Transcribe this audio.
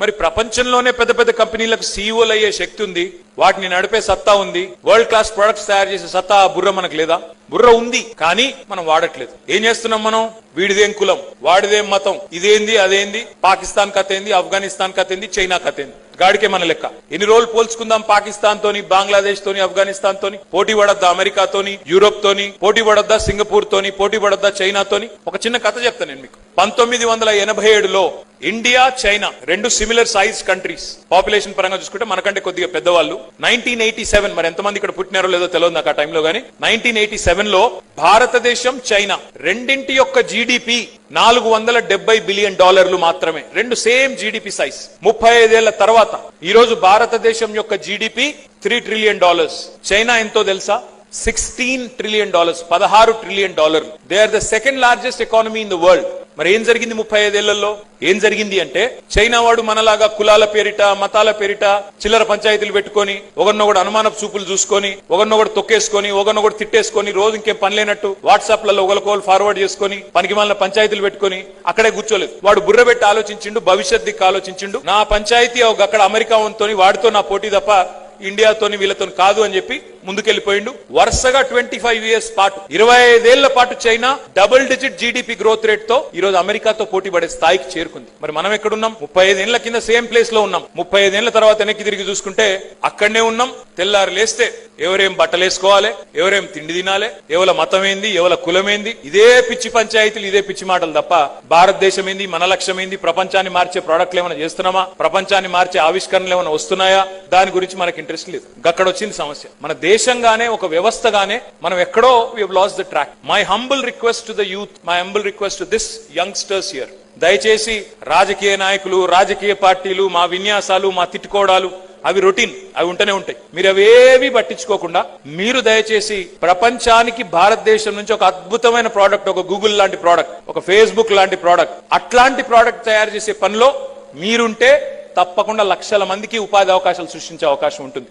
మరి ప్రపంచంలోనే పెద్ద పెద్ద కంపెనీలకు సీఈఓలు అయ్యే శక్తి ఉంది. వాటిని నడిపే సత్తా ఉంది. వరల్డ్ క్లాస్ ప్రొడక్ట్స్ తయారు చేసే సత్తా బుర్ర మనకు లేదా? బుర్ర ఉంది కానీ మనం వాడట్లేదు. ఏం చేస్తున్నాం మనం? వీడిదేం కులం? వాడిదేం మతం? ఇదేంది అదేంది? పాకిస్తాన్ కథ ఏంది? ఆఫ్ఘనిస్తాన్ కథ ఏంది? చైనా కథ ఏంది? గాడికే మన లెక్క. ఎన్ని రోజులు పోల్చుకుందాం పాకిస్తాన్ తోని బంగ్లాదేశ్ తోని ఆఫ్ఘనిస్తాన్ తోని? పోటీ పడద్దా అమెరికా తోని యూరోప్ తోని? పోటీ పడద్దా సింగపూర్ తోని? పోటీ పడద్దా చైనా తోని? ఒక చిన్న కథ చెప్తాను నేను మీకు. పంతొమ్మిది వందల ఎనభై ఏడులో ఇండియా చైనా రెండు సిమిలర్ సైజ్ కంట్రీస్ పాపులేషన్ పరంగా చూసుకుంటే మనకంటే కొద్దిగా పెద్దవాళ్ళు. నైన్టీన్ ఎయిటీ సెవెన్ మరి ఎంతమంది ఇక్కడ పుట్టినారో లేదో తెలియదు నాకు ఆ టైంలో గానీ. నైన్టీన్ ఎయిటీ సెవెన్లో భారతదేశం చైనా రెండింటి యొక్క జీడిపి నాలుగు వందల డెబ్బై బిలియన్ డాలర్లు మాత్రమే. రెండు సేమ్ జీడిపి సైజ్ ముప్పై ఐదేళ్ళ తర్వాత ఈ రోజు భారతదేశం యొక్క GDP three trillion dollars China ఎంతో తెలుసా? సిక్స్టీన్ ట్రిలియన్ డాలర్స్ పదహారు ట్రిలియన్ డాలర్లు they are the second largest economy in the world మరి ఏం జరిగింది ముప్పై ఐదేళ్ళలో? ఏం జరిగింది అంటే చైనా వాడు మనలాగా కులాల పేరిట మతాల పేరిట చిల్లర పంచాయతీలు పెట్టుకొని ఒకరినొకడు అనుమానపు చూపులు చూసుకొని ఒకరినొకడు తొక్కేసుకొని ఒకరినొకడు తిట్టేసుకొని రోజు ఇంకేం పని లేనట్టు వాట్సాప్లలో ఒకరికొకరు ఫార్వర్డ్ చేసుకొని పనికి మాలిన పంచాయతీలు పెట్టుకొని అక్కడే కూర్చోలేదు. వాడు బుర్ర పెట్టి ఆలోచించిండు భవిష్యత్ దిక్కు ఆలోచించిండు. నా పంచాయతీ ఒక అక్కడ అమెరికా తోని వాడితో నా పోటీ తప్ప ఇండియాతోని వీళ్ళతో కాదు అని చెప్పి ముందుకెళ్ళిపోయిండు వరుసగా ట్వంటీ ఫైవ్ ఇయర్స్ పాటు ఇరవై ఐదేళ్ళ పాటు China double digit GDP growth రేట్తో ఈ రోజు అమెరికాతో పోటీ పడే స్థాయికి చేరుకుంది. మరి మనం ఎక్కడున్నాం? ముప్పై ఐదేళ్ళ కింద సేమ్ ప్లేస్లో ఉన్నాం. ముప్పై ఐదేళ్ళ తర్వాత వెనక్కి తిరిగి చూసుకుంటే అక్కడనే ఉన్నాం. తెల్లారు లేస్తే ఎవరేం బట్టలేసుకోవాలి ఎవరేం తిండి తినాలి ఎవల మతం ఏంది ఎవల కులం ఏంది ఇదే పిచ్చి పంచాయతీలు ఇదే పిచ్చి మాటలు తప్ప భారతదేశం ఏంది మన లక్ష్యం ఏంది ప్రపంచాన్ని మార్చే ప్రోడక్ట్లు ఏమైనా చేస్తున్నామా ప్రపంచాన్ని మార్చే ఆవిష్కరణలు ఏమైనా వస్తున్నాయా దాని గురించి మనకి ఇంట్రెస్ట్ లేదు. అక్కడ వచ్చింది సమస్య. మన దేశంగానే ఒక వ్యవస్థగానే మనం ఎక్కడో lost the track my humble request to the youth my humble request to this youngsters year దయచేసి రాజకీయ నాయకులు రాజకీయ పార్టీలు మా విన్యాసాలు మా తిట్టుకోవడాలు అవి రొటీన్ అవి ఉంటూనే ఉంటాయి. మీరు అవేవి పట్టించుకోకుండా మీరు దయచేసి ప్రపంచానికి భారతదేశం నుంచి ఒక అద్భుతమైన ప్రోడక్ట్ ఒక గూగుల్ లాంటి ప్రోడక్ట్ ఒక ఫేస్బుక్ లాంటి ప్రోడక్ట్ అట్లాంటి ప్రోడక్ట్ తయారు చేసే పనిలో మీరుంటే తప్పకుండా లక్షల మందికి ఉపాధి అవకాశాలు సృష్టించే అవకాశం ఉంటుంది.